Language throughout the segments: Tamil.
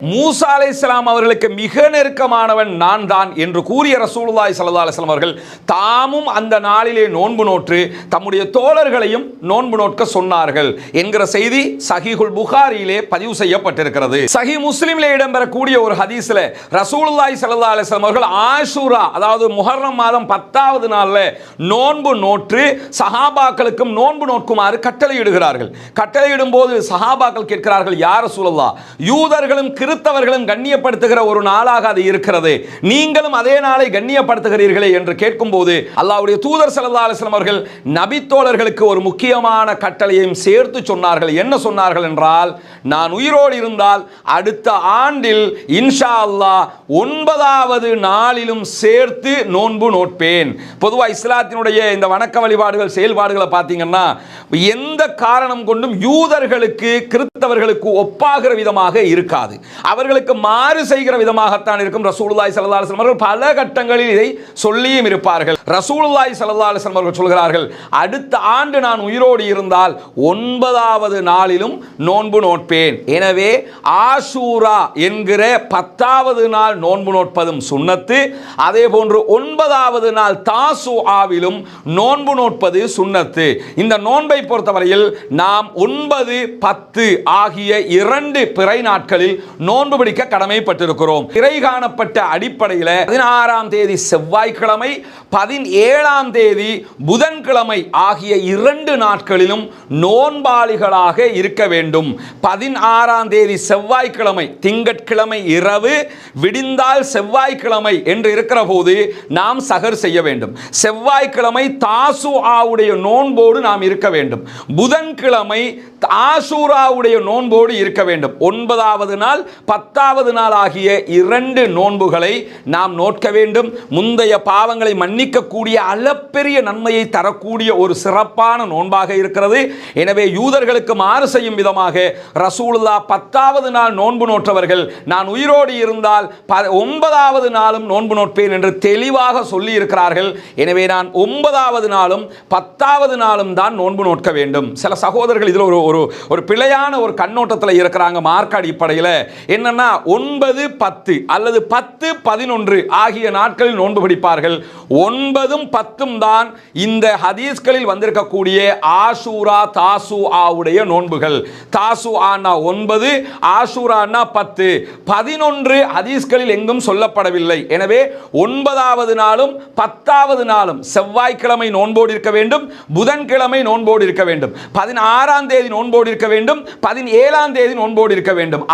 மூசா அலை இஸ்லாம் அவர்களுக்கு மிக நெருக்கமானவன் நான் தான் என்று கூறிய ரசூலுல்லாய் சல்லா அலிஸ்லாம் அவர்கள் தாமும் அந்த நாளிலே நோன்பு நோற்று தம்முடைய தோழர்களையும் நோன்பு நோட்க சொன்னார்கள் என்கிற செய்தி சஹீஹுல் புகாரியிலே பதிவு செய்யப்பட்டிருக்கிறது. சஹி முஸ்லீம்ல இடம்பெறக்கூடிய ஒரு ஹதீஸ்ல ரசூலுல்லாய் சல்லா அலிஸ்லாம் அவர்கள் ஆஷூரா அதாவது முஹர்ரம் மாதம் பத்தாவது நாள்ல நோன்பு நோற்று சஹாபாக்களுக்கும் நோன்பு நோக்குமாறு கட்டளையிடுகிறார்கள். கட்டளையிடும் போது சஹாபாக்கள் கேட்கிறார்கள் யார் சூழல்லா யூதர்களும் கிறித்தவர்களும் கண்ணியப்படுத்துகிற ஒரு நாளாக அது இருக்கிறது. நீங்களும் அதே நாளை கண்ணியப்படுத்துகிறீர்களே என்று கேட்கும்போது அல்லாவுடைய தூதர் ஸல்லல்லாஹு அலைஹி அவர்கள் நபித்தோழர்களுக்கு ஒரு முக்கியமான கட்டளையும் சேர்த்து சொன்னார்கள். என்ன சொன்னார்கள் என்றால் நான் உயிரோடு இருந்தால் அடுத்த ஆண்டில் இன்ஷா அல்லாஹ் ஒன்பதாவது நாளிலும் சேர்த்து நோன்பு நோட்பேன். பொதுவாக இஸ்லாத்தினுடைய இந்த வணக்க வழிபாடுகள் செயல்பாடுகளை பார்த்தீங்கன்னா எந்த காரணம் கொண்டும் யூதர்களுக்கு கிறிஸ்தவர்களுக்கு ஒப்பாகிற விதமாக இருக்காது. அவர்களுக்கு மாறு செய்கிற விதமாகத்தான் இருக்கும். ரசூலுல்லாய் சல்லா அலுவலம் அவர்கள் பல கட்டங்களில் இதை சொல்லியும் இருப்பார்கள். ரசூலுல்லாய் சல்லா அலுவலம் அவர்கள் சொல்கிறார்கள் அடுத்த ஆண்டு நான் உயிரோடு இருந்தால் ஒன்பதாவது நாளிலும் நோன்பு நோட்பேன். எனவே ஆஷூரா என்கிற பத்தாவது நாள் நோன்பு நோட்பதும் சுன்னத்து அதே போன்று ஒன்பதாவது நாள் தாசு ஆவிலும் நோன்பு நோட்பது சுன்னத்து இந்த நோன்பை பொறுத்தவரையில் நாம் ஒன்பது பத்து ஆகிய இரண்டு பிறை நாட்களில் நோன்பு பிடிக்க கடமைப்பட்டிருக்கிறோம். இறை காணப்பட்ட அடிப்படையில் பதினாறாம் தேதி செவ்வாய்க்கிழமை பதினேழாம் தேதி புதன்கிழமை ஆகிய இரண்டு நாட்களிலும் நோன்பாளிகளாக இருக்க வேண்டும். பதினாறாம் தேதி செவ்வாய்க்கிழமை திங்கட்கிழமை இரவு விடிந்தால் செவ்வாய்க்கிழமை என்று இருக்கிற போது நாம் சகர் செய்ய வேண்டும். செவ்வாய்க்கிழமை தாசு ஆவுடைய நோன்போடு நாம் இருக்க வேண்டும். புதன்கிழமை ஆசூராவுடைய நோன்போடு இருக்க வேண்டும். ஒன்பதாவது நாள் பத்தாவது நாள் ஆகிய இரண்டு நோன்புகளை நாம் நோட்க வேண்டும். முந்தைய பாவங்களை மன்னிக்கக்கூடிய அளப்பெரிய நன்மையை தரக்கூடிய ஒரு சிறப்பான நோன்பாக இருக்கிறது. எனவே யூதர்களுக்கு மாறு செய்யும் விதமாக ரசூலுல்லா பத்தாவது நாள் நோன்பு நோற்றவர்கள் நான் உயிரோடு இருந்தால் ப- ஒன்பதாவது நாளும் நோன்பு நோட்பேன் என்று தெளிவாக சொல்லி இருக்கிறார்கள் எனவே நான் ஒன்பதாவது நாளும் பத்தாவது நாளும் தான் நோன்பு நோட்க வேண்டும். சில சகோதரர்கள் இதில் ஒரு ஒரு ஒரு பிழையான ஒரு கண்ணோட்டத்தில் இருக்கிறாங்க மார்க் அடிப்படையில். என்னன்னா ஒன்பது பத்து அல்லது பத்து பதினொன்று ஆகிய நாட்களில் நோன்பு பிடிப்பார்கள். ஒன்பதும் பத்தும் தான் இந்த ஹதீஸ்களில் வந்திருக்கக்கூடிய ஆஷூரா தாசு ஆவுடைய நோன்புகள். தாசு ஆனா ஒன்பது ஆசூரானா பத்து. பதினொன்று ஹதீஸ்களில் எங்கும் சொல்லப்படவில்லை. எனவே ஒன்பதாவது நாளும் பத்தாவது நாளும் செவ்வாய்க்கிழமை நோன்போடு இருக்க வேண்டும் புதன்கிழமை நோன்போடு இருக்க வேண்டும். பதினாறாம் தேதி நோன்போடு இருக்க வேண்டும் பதினேழாம் தேதி நோன்போடு இருக்க வேண்டும்.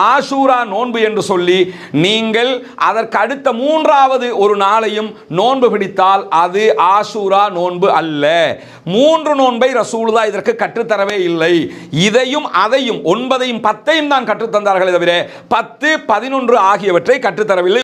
ரமலான் நோன்பு என்று சொல்லி நீங்கள் அதற்கு அடுத்த மூன்றாவது ஒரு நாளையும் நோன்பு பிடித்தால் அது ஆசூரா நோன்பு அல்ல. மூன்று நோன்பை ரசூலுதா இதற்கு கற்றுத்தரவே இல்லை. இதையும் அதையும் ஒன்பதையும் பத்தையும் தான் கற்றுத்தந்தார்களே தவிர பத்து பதினொன்று ஆகியவற்றை கற்றுத்தரவில்லை.